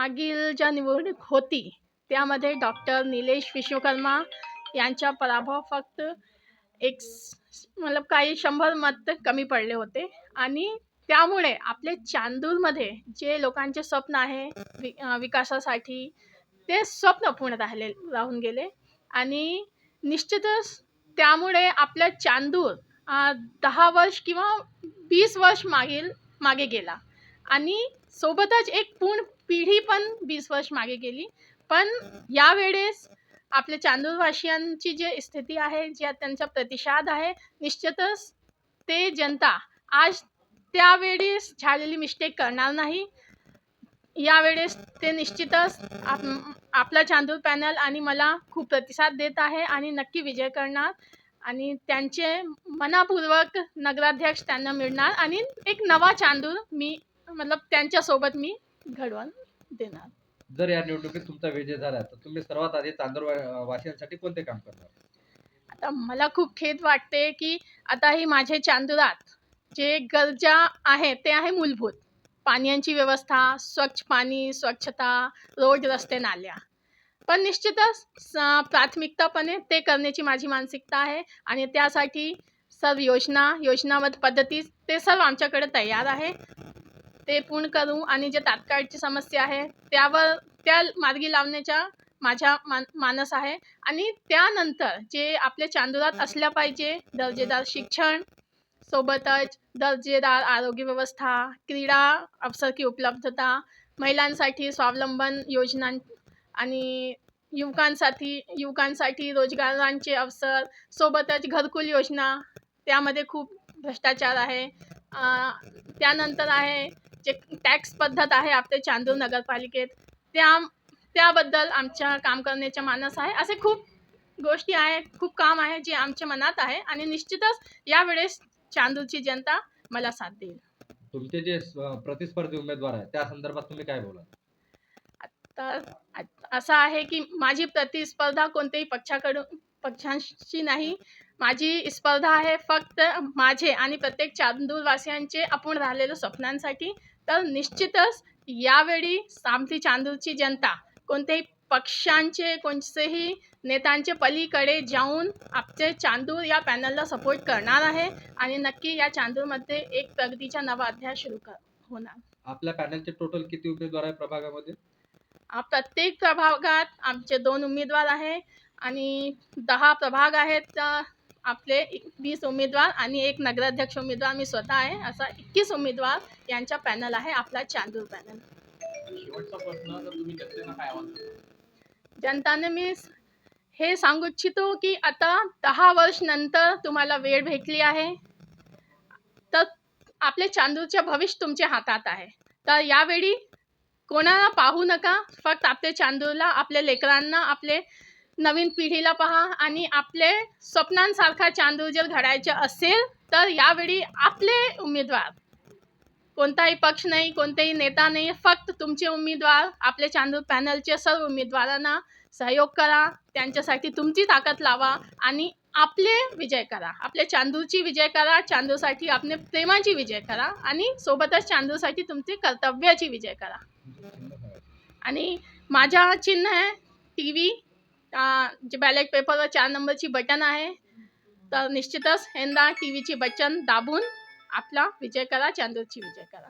मागील ज्या निवडणूक होती त्यामध्ये डॉक्टर निलेश विश्वकर्मा यांचा पराभव फक्त एक मतलब काही शंभर मत कमी पडले होते. आणि त्यामुळे आपले चांदूरमध्ये जे लोकांचे स्वप्न आहे वि विकासासाठी ते स्वप्न पूर्ण राहिले राहून गेले. आणि निश्चितच त्यामुळे आपलं चांदूर दहा वर्ष किंवा वीस वर्ष मागील मागे गेला. आणि सोबतच एक पूर्ण पिढी पण वीस वर्ष मागे गेली. पण यावेळेस आपल्या चांदूरवासियांची जी स्थिती आहे ज्या त्यांचा प्रतिसाद आहे निश्चितच ते जनता आज त्यावेळेस झालेली मिस्टेक करणार नाही. यावेळेस ते निश्चितच आप आपला चांदूर पॅनल आणि मला खूप प्रतिसाद देत आहे आणि नक्की विजय करणार. आणि त्यांचे मनापूर्वक नगराध्यक्ष त्यांना मिळणार. आणि एक नवा चांदूर मी मतलब त्यांच्यासोबत मी घडवून देणार. जर या निवडणुकीत तुमचा विजय झाला तर तुम्ही सर्वात आधी चांदूर वा- वासियांसाठी कोणते काम करणार? आता मला खूप खेद वाटते की आता ही माझे चांदुरात जे गरजा आहे ते आहे मूलभूत. पाण्याची व्यवस्था स्वच्छ पाणी स्वच्छता रोड रस्ते नाल्या. पण निश्चितच स- प्राथमिकतापणे ते करण्याची माझी मानसिकता आहे आणि त्यासाठी सर्व योजना योजनाबद्ध पद्धती ते सर्व आमच्याकडे तयार आहे. ते पूर्ण करू आणि जे तात्काळची समस्या आहे त्यावर त्या मार्गी लावण्याच्या माझ्या मान मानस आहे. आणि त्यानंतर जे आपल्या चांदुरात असल्या पाहिजे दर्जेदार शिक्षण सोबतच दर्जेदार आरोग्य व्यवस्था क्रीडा अवसर की उपलब्धता महिलांसाठी स्वावलंबन योजना आणि युवकांसाठी युवकांसाठी रोजगारांचे अवसर सोबतच घरकुल योजना त्यामध्ये खूप भ्रष्टाचार आहे. त्यानंतर आहे जे टॅक्स पद्धत आहे आपल्या चांदूर नगरपालिकेत त्या त्याबद्दल आमच्या काम करण्याच्या मानस आहे. असे खूप गोष्टी आहे खूप काम आहे जे आमच्या मनात आहे आणि निश्चितच यावेळेस चांदूरची जनता मला साथ देईल. तुमचे जे प्रतिस्पर्धी उमेदवार आहेत त्या संदर्भात तुम्ही काय बोला तर आ- असं आहे की माझी प्रतिस्पर्धा कोणत्याही पक्षाकडून पक्षांशी नाही माझी स्पर्धा आहे फक्त माझे आणि प्रत्येक चांदूरवासियांचे आपण राहिलेल्या स्वप्नांसाठी. तर निश्चितच यावेळी आमची चांदूरची जनता कोणत्याही पक्षांचे कोणतेही नेत्यांचे पलीकडे जाऊन आपले चांदूर या पॅनलला सपोर्ट करणार आहे. आणि नक्की या चांदूरमध्ये एक प्रगतीचा नवा अध्याय सुरू कर होणार. आपल्या पॅनलचे टोटल किती उमेदवार आहे प्रभागामध्ये? प्रत्येक प्रभागात आमचे दोन उमेदवार आहे. आणि दहा प्रभाग आहेत. आपले वीस उमेदवार आणि एक नगराध्यक्ष उमेदवार मी स्वतः आहे. असा एकवीस उमेदवार यांचा पॅनल आहे आपला चांदूर पॅनल? जनताने मी हे सांगू इच्छितो की आता दहा वर्ष नंतर तुम्हाला वेळ भेटली आहे. तर आपले चांदूरचे भविष्य तुमच्या हातात आहे. तर यावेळी कोणाला पाहू नका फक्त आपल्या चांदूरला आपल्या लेकरांना आपले नवीन पिढीला पहा आणि आपले स्वप्नांसारखा चांदू जर घडायचे असेल तर यावेळी आपले उमेदवार. कोणताही पक्ष नाही कोणताही नेता नाही फक्त तुमचे उमेदवार आपले चांदूर पॅनलचे सर्व उमेदवारांना सहयोग करा त्यांच्यासाठी तुमची ताकद लावा आणि आपले विजय करा. आपल्या चांदूरची विजय करा चांदूरसाठी आपले प्रेमाची विजय करा आणि सोबतच चांदूरसाठी तुमची कर्तव्याची विजय करा. आणि माझा चिन्ह आहे टी व्ही जे बॅलेट पेपरवर चार नंबरची बटन आहे तर निश्चितच यंदा टी व्हीची बटन दाबून आपला विजय करा चांदूरची विजय करा.